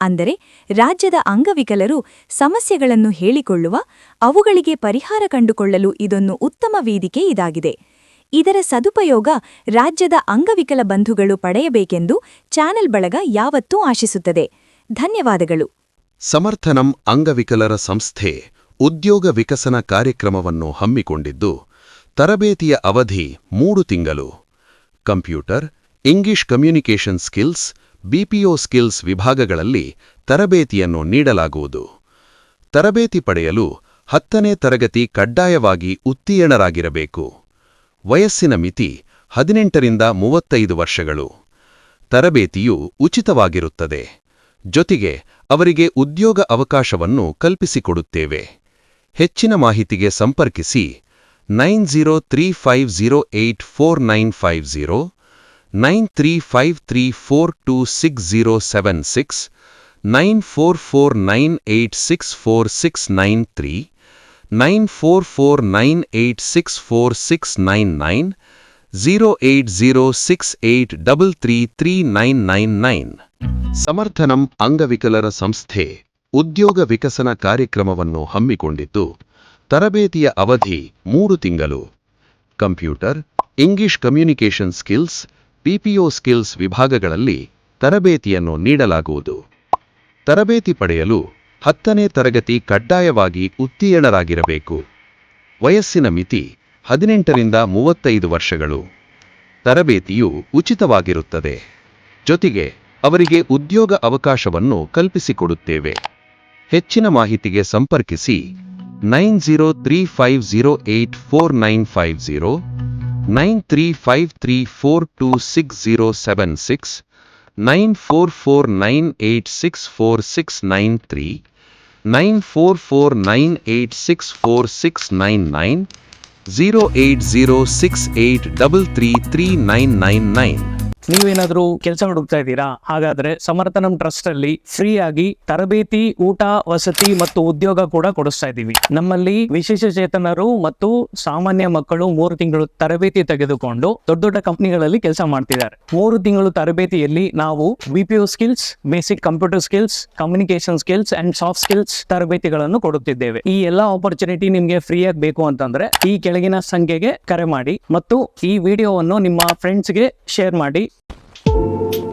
ಅಂದರೆ ರಾಜ್ಯದ ಅಂಗವಿಕಲರು ಸಮಸ್ಯೆಗಳನ್ನು ಹೇಳಿಕೊಳ್ಳುವ, ಅವುಗಳಿಗೆ ಪರಿಹಾರ ಕಂಡುಕೊಳ್ಳಲು ಇದೊಂದು ಉತ್ತಮ ವೇದಿಕೆ ಇದಾಗಿದೆ. ಇದರ ಸದುಪಯೋಗ ರಾಜ್ಯದ ಅಂಗವಿಕಲ ಬಂಧುಗಳು ಪಡೆಯಬೇಕೆಂದು ಚಾನೆಲ್ ಬಳಗ ಯಾವತ್ತೂ ಆಶಿಸುತ್ತದೆ. ಧನ್ಯವಾದಗಳು. ಸಮರ್ಥನಂ ಅಂಗವಿಕಲರ ಸಂಸ್ಥೆ ಉದ್ಯೋಗ ವಿಕಸನ ಕಾರ್ಯಕ್ರಮವನ್ನು ಹಮ್ಮಿಕೊಂಡಿದ್ದು, ತರಬೇತಿಯ ಅವಧಿ ಮೂರು ತಿಂಗಳು. Computer, English communication skills BPO skills ವಿಭಾಗಗಳಲ್ಲಿ ತರಬೇತಿಯನ್ನು ನೀಡಲಾಗುವುದು. ತರಬೇತಿ ಪಡೆಯಲು ಹತ್ತನೇ ತರಗತಿ ಕಡ್ಡಾಯವಾಗಿ ಉತ್ತೀರ್ಣರಾಗಿರಬೇಕು. ವಯಸ್ಸಿನ ಮಿತಿ ಹದಿನೆಂಟರಿಂದ ಮೂವತ್ತೈದು ವರ್ಷಗಳು. ತರಬೇತಿಯು ಉಚಿತವಾಗಿರುತ್ತದೆ. ಜೊತೆಗೆ ಅವರಿಗೆ ಉದ್ಯೋಗ ಅವಕಾಶವನ್ನು ಕಲ್ಪಿಸಿಕೊಡುತ್ತೇವೆ. ಹೆಚ್ಚಿನ ಮಾಹಿತಿಗೆ ಸಂಪರ್ಕಿಸಿ nine zero three five zero eight four nine five zero nine three five three four two six zero seven six, nine four four nine eight six four six nine three, nine four four nine eight six four six nine nine zero eight zero six eight double three three nine nine nine. Samarthanam ಅಂಗವಿಕಲರ ಸಂಸ್ಥೆ ಉದ್ಯೋಗ ವಿಕಸನ ಕಾರ್ಯಕ್ರಮವನ್ನು ಹಮ್ಮಿಕೊಂಡಿದ್ದು, ತರಬೇತಿಯ ಅವಧಿ ಮೂರು ತಿಂಗಳು. Computer, English communication skills BPO skills ವಿಭಾಗಗಳಲ್ಲಿ ತರಬೇತಿಯನ್ನು ನೀಡಲಾಗುವುದು. ತರಬೇತಿ ಪಡೆಯಲು ಹತ್ತನೇ ತರಗತಿ ಕಡ್ಡಾಯವಾಗಿ ಉತ್ತೀರ್ಣರಾಗಿರಬೇಕು. ವಯಸ್ಸಿನ ಮಿತಿ ಹದಿನೆಂಟರಿಂದ ಮೂವತ್ತೈದು ವರ್ಷಗಳು. ತರಬೇತಿಯು ಉಚಿತವಾಗಿರುತ್ತದೆ. ಜೊತೆಗೆ ಅವರಿಗೆ ಉದ್ಯೋಗ ಅವಕಾಶವನ್ನು ಕಲ್ಪಿಸಿಕೊಡುತ್ತೇವೆ. ಹೆಚ್ಚಿನ ಮಾಹಿತಿಗೆ ಸಂಪರ್ಕಿಸಿ nine zero three five zero eight four nine five zero 93534260769 944986469 944986469 08068333999 ನೀವೇನಾದ್ರೂ ಕೆಲಸ ಹುಡುಕ್ತಾ ಇದ್ದೀರಾ? ಹಾಗಾದ್ರೆ ಸಮರ್ಥನಂ ಟ್ರಸ್ಟ್ ಅಲ್ಲಿ ಫ್ರೀ ಆಗಿ ತರಬೇತಿ, ಊಟ, ವಸತಿ ಮತ್ತು ಉದ್ಯೋಗ ಕೂಡ ಕೊಡಿಸ್ತಾ ಇದ್ದೀವಿ. ನಮ್ಮಲ್ಲಿ ವಿಶೇಷ ಚೇತನರು ಮತ್ತು ಸಾಮಾನ್ಯ ಮಕ್ಕಳು ಮೂರು ತಿಂಗಳು ತರಬೇತಿ ತೆಗೆದುಕೊಂಡು ದೊಡ್ಡ ದೊಡ್ಡ ಕಂಪನಿಗಳಲ್ಲಿ ಕೆಲಸ ಮಾಡ್ತಿದ್ದಾರೆ. ಮೂರು ತಿಂಗಳು ತರಬೇತಿಯಲ್ಲಿ ನಾವು BPO skills, basic computer skills communication skills and soft skills ತರಬೇತಿಗಳನ್ನು ಕೊಡುತ್ತಿದ್ದೇವೆ. ಈ ಎಲ್ಲಾ ಆಪರ್ಚುನಿಟಿ ನಿಮ್ಗೆ ಫ್ರೀ ಆಗಿ ಬೇಕು ಅಂತಂದ್ರೆ ಈ ಕೆಳಗಿನ ಸಂಖ್ಯೆಗೆ ಕರೆ ಮಾಡಿ ಮತ್ತು ಈ ವಿಡಿಯೋವನ್ನು ನಿಮ್ಮ ಫ್ರೆಂಡ್ಸ್ಗೆ ಶೇರ್ ಮಾಡಿ. you